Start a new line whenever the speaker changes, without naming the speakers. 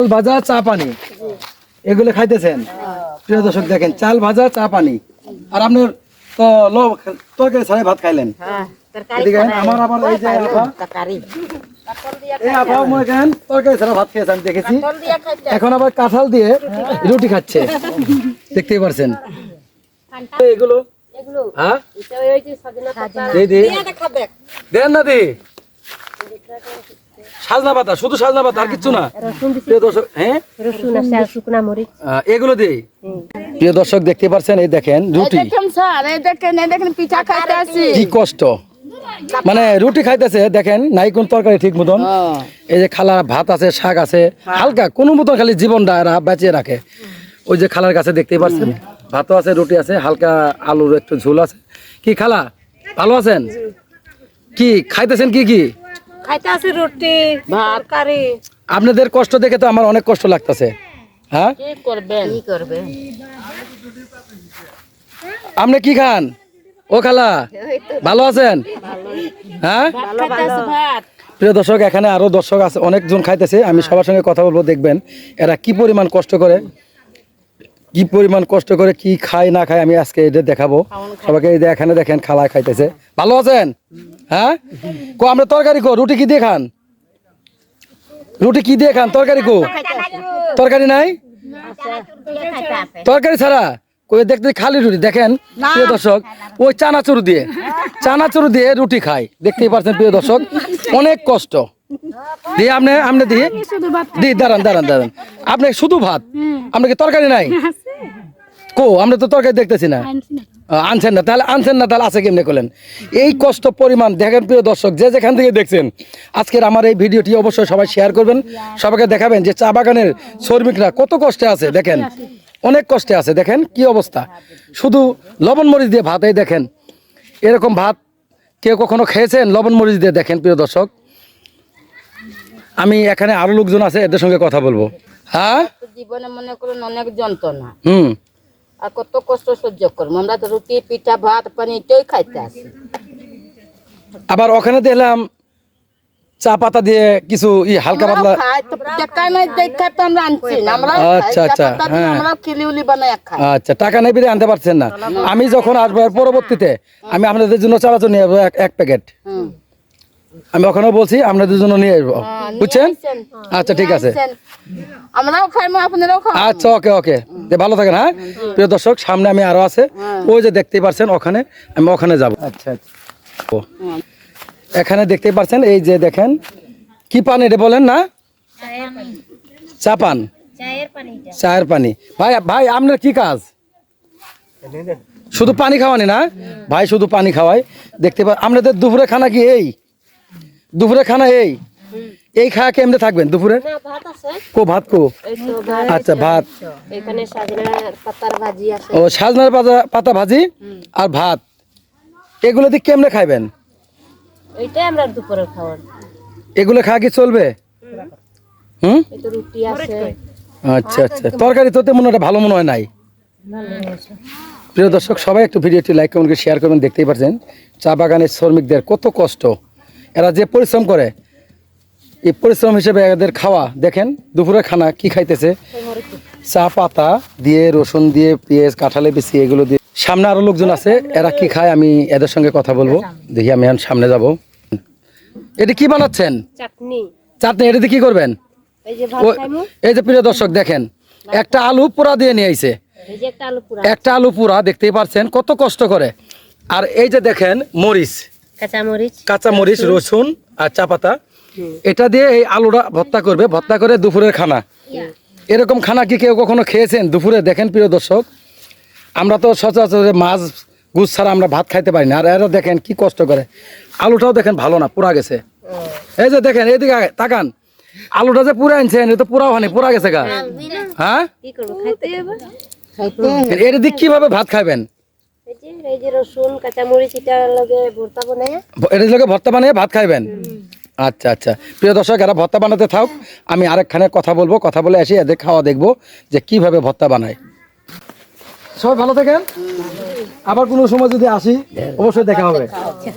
ভাজা চা পানি। এগুলো খাইতেছেন? প্রিয় দর্শক দেখেন চাল ভাজা চা পানি। আর আপনার তো লো তরকারি ছাড়াই ভাত খাইলেন?
হ্যাঁ
আমার আবার এই যে এই আপাও মনে করেন তরকারি ছাড়া ভাত খেয়েছে আমি দেখেছি। এখন আবার কাঁঠাল দিয়ে রুটি খাচ্ছে। দেখতেই পারছেন। এগুলো? হ্যাঁ? দেন না দি। সাজনা পাতা শুধু সাজনা পাতা আর কিচ্ছু না। প্রিয় দর্শক হ্যাঁ?
রসুন আছে আর শুকনা মরিচ।
এগুলো দিই প্রিয় দর্শক দেখতে পাচ্ছেন এই দেখেন রুটি।
দেখেন স্যার এই দেখেন এই দেখেন পিঠা খাইতে আসি।
কি কষ্ট। মানে রুটি খাইতেছে দেখেন নাই কোন তরকারি ঠিক মতন। এই যে খালা ভাত আছে শাক আছে হালকা কোনো মতন খালি জীবনটা এরা বাঁচিয়ে রাখে। ওই যে খালার কাছে দেখতেই পাচ্ছেন ভাতও আছে রুটি আছে হালকা আলুর একটু ঝোল আছে। কি খালা ভালো আছেন? কি খাইতেছেন কি কি?
খাইতে আছে রুটি ভাত। কারি
আপনাদের কষ্ট দেখে তো আমার অনেক কষ্ট লাগতেছে। হ্যাঁ?
কি করবেন কি করবে?
আপনি কি খান? ও খালা ভালো আছেন? হ্যাঁ? প্রিয় দর্শক এখানে আরও দর্শক আছে অনেকজন খাইতেছে। আমি সবার সঙ্গে কথা বলব দেখবেন এরা কি পরিমাণ কষ্ট করে কি পরিমাণ কষ্ট করে কি খায় না খায় আমি আজকে এটা দেখাবো। সবাইকে এই যে এখানে দেখেন খালা খাইতেছে। ভালো আছেন? হ্যাঁ? কো আমরা তরকারি কো রুটি কি দিয়ে খান? রুটি কি দিয়ে খান? তরকারি কো? তরকারি নাই? তরকারি ছাড়া? কই দেখতে খালি রুটি দেখেন প্রিয় দর্শক ওই চানাচুর দিয়ে চানাচুর দিয়ে রুটি খায় দেখতেই পারছেন প্রিয় দর্শক অনেক কষ্ট। দিয়ে আপনি আপনি দিয়ে দি দাঁড়ান দাঁড়ান দাঁড়ান। আপনি শুধু ভাত আপনার কি তরকারি নাই? কো আমরা তো তরকারি দেখতেছি না। আনছেন না। তাহলে আনছেন না তাহলে আছে কেমনে করলেন এই কষ্ট পরিমাণ দেখেন প্রিয় দর্শক যে যেখান থেকে দেখছেন আজকের আমার এই ভিডিওটি অবশ্যই সবাই শেয়ার করবেন সবাইকে দেখাবেন যে চা বাগানের শ্রমিকরা কত কষ্টে আছে দেখেন। অনেক কষ্টে আছে দেখেন কি অবস্থা। শুধু লবণ মরিচ দিয়ে ভাত এই দেখেন। এরকম ভাত কেউ কখনো খেয়েছেন? লবণ মরিচ দিয়ে দেখেন প্রিয় দর্শক। আমি এখানে আরও লোকজন আছে এদের সঙ্গে কথা বলব। হ্যাঁ?
জীবনে মনে করুন অনেক যন্ত্রণা।
হুম।
আর কত কষ্ট সহ্য করব। আমরা তো রুটি পিঠা ভাত পানি এটাই খাইতে আসি
আবার ওখানে দেখলাম চা পাতা দিয়ে কিছু ই হালকা পাতলা
খাই নাই দেখা তো আমরা আনছি আমরা
আচ্ছা, আচ্ছা, হ্যাঁ।
আমরা খিলি বানাই খাই।
আচ্ছা টাকা নেই আনতে পারছেন না। আমি যখন আসব পরবর্তীতে আমি আপনাদের জন্য চালাচল নিয়ে আসব এক- এক প্যাকেট। আমি ওখানেও বলছি আপনাদের জন্য নিয়ে আসব।
হ্যাঁ,
বুঝছেন? আচ্ছা ঠিক আছে।
আমরাও আপনারাও
আচ্ছা ওকে ওকে। যে ভালো থাকেন হ্যাঁ? প্রিয় দর্শক সামনে আমি আরও আছে। ওই যে দেখতেই পারছেন ওখানে আমি ওখানে যাব। আচ্ছা আচ্ছা। ও। এখানে দেখতেই পারছেন এই যে দেখেন কি পান এটা বলেন না? চা পান।
চায়ের
চায়ের পানি। ভাই ভাই আপনার কি কাজ? শুধু পানি খাওয়ানি না? ভাই শুধু পানি খাওয়াই দেখতে পা আপনাদের দুপুরে খানা কি এই? দুপুরে খানা এই? এই খাওয়া কেমনে থাকবেন দুপুরে?
না ভাত আছে।
কো ভাত কো?
এই তো ভাত
আচ্ছা ভাত। ও সাজনার পাতা পাতা ভাজি আর ভাত। এগুলো দিয়ে কেমনে খাইবেন? এগুলো খাওয়া কি চলবে? হুম।
এই তো রুটি আছে।
আচ্ছা আচ্ছা। তরকারি তো তেমন একটা ভালো মনে হয় নাই। প্রিয় দর্শক সবাই একটু ভিডিওটি লাইক কমেন্ট করে শেয়ার করবেন দেখতেই পাচ্ছেন চা বাগানের শ্রমিকদের কত কষ্ট। এরা যে পরিশ্রম করে এই পরিশ্রম হিসেবে এদের খাওয়া দেখেন দুপুরে খানা কি খাইতেছে? চা পাতা দিয়ে রসুন দিয়ে পেঁয়াজ কাঁঠালে বেশি এগুলো দিয়ে। সামনে আরও লোকজন আছে এরা কি খায় আমি এদের সঙ্গে কথা বলব। দেখি আমি এখন সামনে যাব। এটা কি বানাচ্ছেন?
চাটনি।
চাটনি এটা দিয়ে কি করবেন?
এই যে
ও- এই যে প্রিয় দর্শক দেখেন একটা আলু পোড়া দিয়ে নিয়ে আইছে।
একটা আলু পুরা
একটা আলু পোড়া দেখতেই পারছেন কত কষ্ট করে। আর এই যে দেখেন মরিচ।
কাঁচা মরিচ
কাঁচা মরিচ রসুন আর চা পাতা। এটা দিয়ে এই আলুটা ভর্তা করবে ভর্তা করে দুপুরের খানা। এরকম খানা কি কেউ কখনো খেয়েছেন দুপুরে? দেখেন প্রিয় দর্শক আমরা তো সচরাচর মাছ গুছ ছাড়া আমরা ভাত খাইতে পারি না। আর এরা দেখেন কি কষ্ট করে। আলুটাও দেখেন ভালো না পুরা গেছে। এই যে দেখেন এইদিকে তাকান। আলুটা যে পুরা আনছেন এটা পুরাও হয়নি পুরা গেছে গা। হ্যাঁ?
কি করব খাইতে হবে?
খাইতে
এর দিক কীভাবে ভাত খাবেন
এই যে রসুন কাঁচা মরিচ এটা লগে ভর্তা বানায়।
এর লোকে ভর্তা বানিয়ে ভাত খাইবেন? আচ্ছা আচ্ছা। প্রিয় দর্শক এরা ভত্তা বানাতে থাক আমি আরেকখানে কথা বলব কথা বলে আসি এদের খাওয়া দেখব যে কীভাবে ভত্তা বানায়। সবাই ভালো থাকেন? আবার কোনো সময় যদি আসি অবশ্যই দেখা হবে। আচ্ছা।